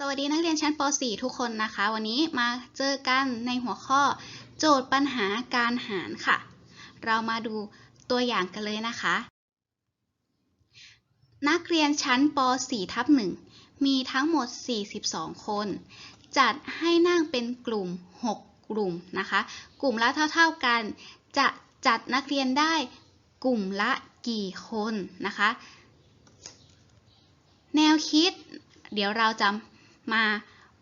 สวัสดีนักเรียนชั้นป .4 ทุกคนนะคะ วันนี้มาเจอกันในหัวข้อ โจทย์ปัญหาการหารค่ะ เรามาดูตัวอย่างกันเลยนะคะ นักเรียนชั้นป .4 ทับ1มีทั้งหมด 42 คน จัดให้นั่งเป็นกลุ่ม 6 กลุ่มนะคะ กลุ่มละเท่า ๆกัน จะจัดนักเรียนได้กลุ่มละกี่คนนะคะ แนวคิด เดี๋ยวเราจะ มา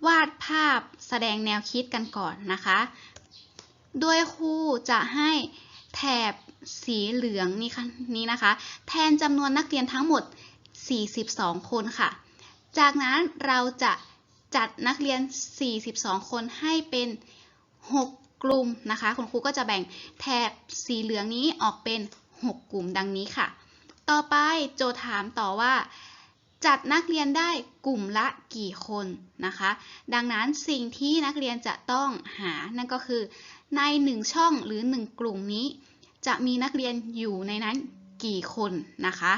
วาดภาพแสดงแนวคิดกันก่อนนะคะ โดยครูจะให้แถบสีเหลืองนี่ค่ะนี้นะคะ แทนจำนวนนักเรียนทั้งหมด 42 คนค่ะ จากนั้นเราจะจัดนักเรียน 42 คนให้เป็น 6 กลุ่มนะคะ คุณครูก็จะแบ่งแถบสีเหลืองนี้ออกเป็น 6 กลุ่มดังนี้ค่ะ ต่อไปโจทย์ถามต่อว่า จัดนักเรียนได้กลุ่มละกี่คนนะคะ ดังนั้นสิ่งที่นักเรียนจะต้องหานั่นก็คือ ใน 1 ช่องหรือ 1 กลุ่มนี้ จะมีนักเรียนอยู่ในนั้นกี่คนนะคะ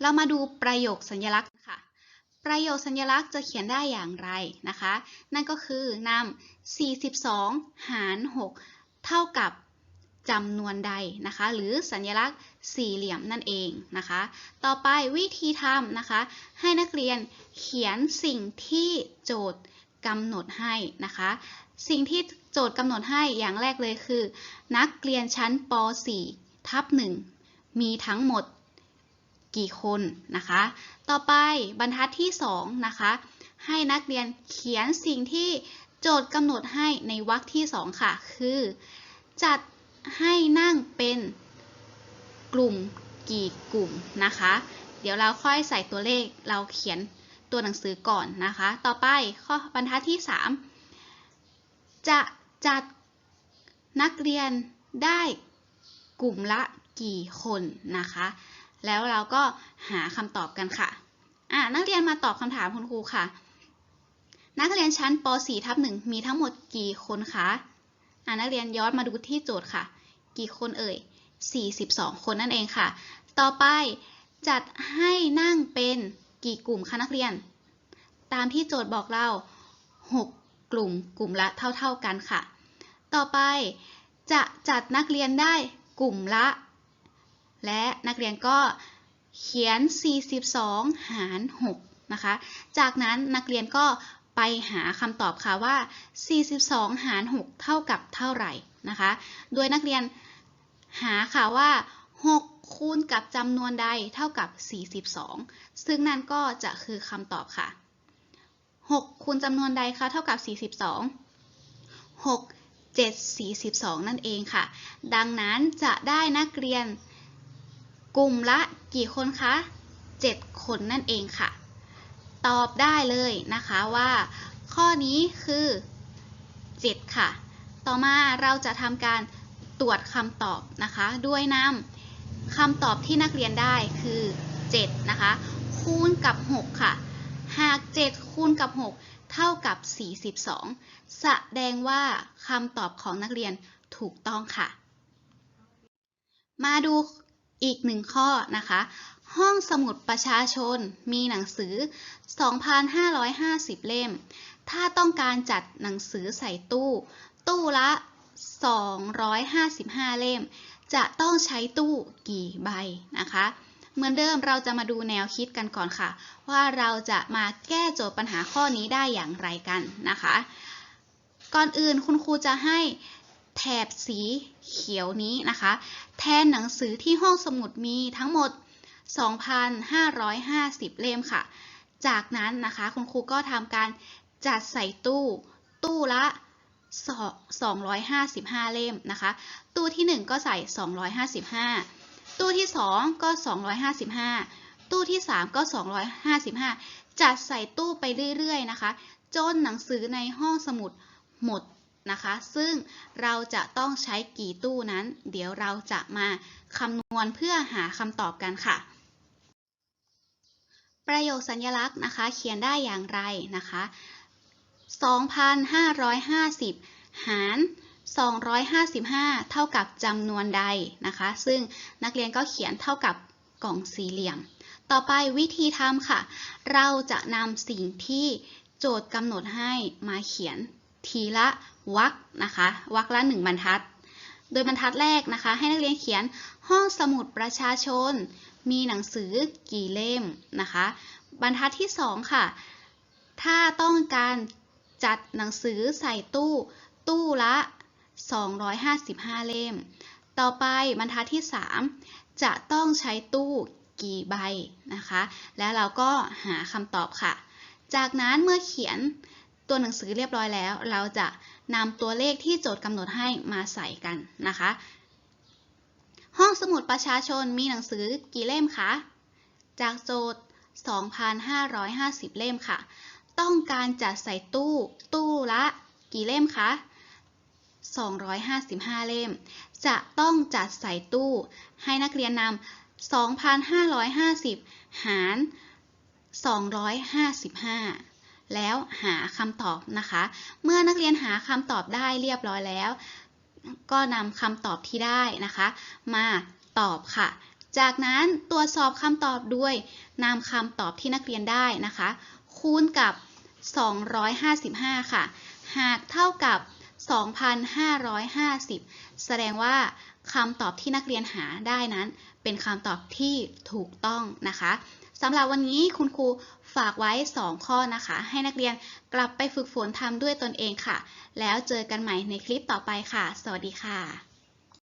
เรามาดูประโยคสัญลักษณ์ค่ะ ประโยคสัญลักษณ์จะเขียนได้อย่างไรนะคะ นั่นก็คือนำ42 หาร 6 เท่ากับ จำนวนใดนะคะ หรือสัญลักษณ์สี่เหลี่ยมนั่นเองนะคะ ต่อไปวิธีทำนะคะ ให้นักเรียนเขียนสิ่งที่โจทย์กำหนดให้นะคะ สิ่งที่โจทย์กำหนดให้อย่างแรกเลยคือ นักเรียนชั้นป .4 ทับ1มีทั้งหมดกี่คนนะคะ ต่อไปบรรทัดที่2นะคะให้นักเรียนเขียนสิ่งที่โจทย์กำหนดให้ในวรรคที่ 2 ค่ะ คือ จัด ให้นั่งเป็นกลุ่มกี่กลุ่มนะคะ เดี๋ยวเราค่อยใส่ตัวเลขเราเขียนตัวหนังสือก่อนนะคะ ต่อไปข้อบรรทัดที่ 3 จะจัดนักเรียนได้กลุ่มละกี่คนนะคะ แล้วเราก็หาคำตอบกันค่ะอะ นักเรียนมาตอบคำถามคุณครูค่ะ นักเรียนชั้นป .4 ทับ1มีทั้งหมดกี่คนคะอะนักเรียนย้อนมาดูที่โจทย์ค่ะ กี่คนเอ่ย 42 คนนั่นเองค่ะ ต่อไปจัดให้นั่งเป็นกี่กลุ่มคะนักเรียน ตามที่โจทย์บอกเรา 6 กลุ่มกลุ่มละเท่า ๆกันค่ะ ต่อไปจะจัดนักเรียนได้กลุ่มละ และนักเรียนก็เขียน 42 หาร 6 นะคะ จากนั้นนักเรียนก็ไปหาคำตอบค่ะว่า 42 หาร 6 เท่ากับเท่าไหร่นะคะ โดยนักเรียน หาค่ะว่า6คูณกับจำนวนใดเท่ากับ 42 ซึ่งนั่นก็จะคือคำตอบค่ะ 6คูณจำนวนใดคะเท่ากับ 42 6 7 42 นั่นเองค่ะ ดังนั้นจะได้นักเรียนกลุ่มละกี่คนคะ 7 คนนั่นเองค่ะ ตอบได้เลยนะคะว่า ข้อนี้คือ 7 ค่ะ ต่อมาเราจะทำการ ตรวจคำตอบนะคะ ด้วยนำคำตอบที่นักเรียนได้คือ 7 นะคะ คูณกับ 6 ค่ะ หาก 7 คูณกับ 6 เท่ากับ 42 แสดงว่าคำตอบของนักเรียนถูกต้องค่ะ มาดูอีกหนึ่งข้อนะคะ ห้องสมุดประชาชนมีหนังสือ 2,550 เล่ม ถ้าต้องการจัดหนังสือใส่ตู้ ตู้ละ 255 เล่ม จะต้องใช้ตู้กี่ใบนะคะ เหมือนเดิมเราจะมาดูแนวคิดกันก่อนค่ะ ว่าเราจะมาแก้โจทย์ปัญหาข้อนี้ได้อย่างไรกันนะคะ ก่อนอื่นคุณครูจะให้แถบสีเขียวนี้นะคะ แทนหนังสือที่ห้องสมุดมีทั้งหมด 2,550 เล่มค่ะ จากนั้นนะคะคุณครูก็ทำการจัดใส่ตู้ ตู้ละ 255 เล่มนะคะ ตู้ที่ 1 ก็ใส่ 255 ตู้ที่ 2 ก็ 255 ตู้ที่ 3 ก็ 255 จัดใส่ตู้ไปเรื่อยๆนะคะ จนหนังสือในห้องสมุดหมดนะคะ ซึ่งเราจะต้องใช้กี่ตู้นั้น เดี๋ยวเราจะมาคำนวณเพื่อหาคำตอบกันค่ะ ประโยคสัญลักษณ์นะคะ เขียนได้อย่างไรนะคะ 2,550 หาร 255 เท่ากับจำนวนใดนะคะ ซึ่งนักเรียนก็เขียนเท่ากับกล่องสี่เหลี่ยม ต่อไปวิธีทำค่ะ เราจะนำสิ่งที่โจทย์กำหนดให้มาเขียนทีละวรรคนะคะวรรคละหนึ่งบรรทัด โดยบรรทัดแรกนะคะ ให้นักเรียนเขียนห้องสมุดประชาชน มีหนังสือกี่เล่มนะคะ บรรทัดที่สองค่ะ ถ้าต้องการ จัดหนังสือใส่ตู้ ตู้ละ 255 เล่ม ต่อไปบรรทัดที่ 3 จะต้องใช้ตู้กี่ใบนะคะ แล้วเราก็หาคำตอบค่ะ จากนั้นเมื่อเขียนตัวหนังสือเรียบร้อยแล้ว เราจะนำตัวเลขที่โจทย์กำหนดให้มาใส่กันนะคะ ห้องสมุดประชาชนมีหนังสือกี่เล่มคะ จากโจทย์ 2,550 เล่มค่ะ ต้องการจัดใส่ตู้ ตู้ละ กี่เล่มคะ 255 เล่ม จะต้องจัดใส่ตู้ ให้นักเรียนนำ 2,550 หาร 255แล้วหาคำตอบนะคะ เมื่อนักเรียนหาคำตอบได้เรียบร้อยแล้ว ก็นำคำตอบที่ได้นะคะ มาตอบค่ะ จากนั้นตรวจสอบคำตอบด้วยนำคำตอบที่นักเรียนได้นะคะ คูณกับ 255 ค่ะ หากเท่ากับ 2,550 แสดงว่าคำตอบที่นักเรียนหาได้นั้น เป็นคำตอบที่ถูกต้องนะคะสำหรับวันนี้คุณครูฝากไว้ 2 ข้อนะคะ ให้นักเรียนกลับไปฝึกฝนทำด้วยตนเองค่ะ แล้วเจอกันใหม่ในคลิปต่อไปค่ะ สวัสดีค่ะ